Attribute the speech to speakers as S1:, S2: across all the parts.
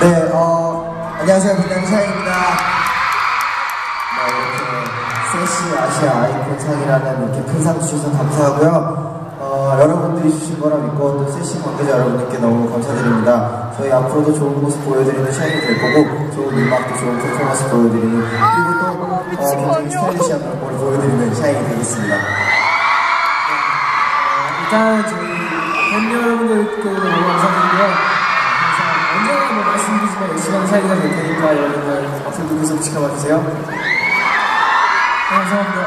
S1: 네, 어, 안녕하세요. 김남샤입니다. 네, 이렇게 세시 아시아 아이콘 상이라는 이렇게 큰 상 주셔서 감사하고요. 어, 여러분들이 주신 거라 믿고 또 세시 관계자 여러분들께 너무 감사드립니다. 저희 앞으로도 좋은 모습 보여드리는 샤이니 될 거고, 좋은 음악도 좋은 퍼포먼스 보여드리는, 그리고 또 어, 굉장히 스타일리시한 걸 보여드리는 샤이니 되겠습니다.
S2: 일단 저희 팬 여러분들께 너 열심히 하는 사이가 될 테니까 여러분들 앞으로도 계속 지켜봐 주세요. 네, 감사합니다.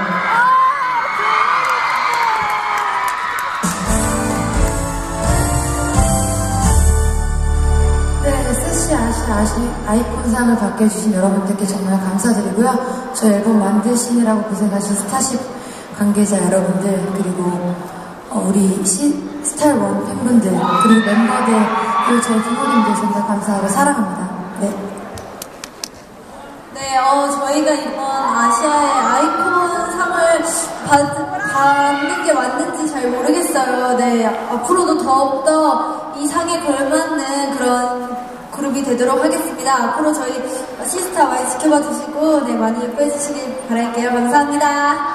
S3: 네, 아시아 아시 아이콘상을 받게 해주신 여러분들께 정말 감사드리고요. 저희 앨범 만드시느라고 고생하신 스타쉽 관계자 여러분들, 그리고 어, 우리 시, 스타일 원 팬분들, 그리고 멤버들, 그리고 저희 부모님들 정말 감사하고 사랑합니다. 네.
S4: 네, 어, 저희가 이번 아시아의 아이콘 상을 받, 받는 게 맞는지 잘 모르겠어요. 네, 앞으로도 더욱더 이 상에 걸맞는 그런 그룹이 되도록 하겠습니다. 앞으로 저희 시스타 많이 지켜봐 주시고, 네, 많이 예뻐해 주시길 바랄게요. 감사합니다.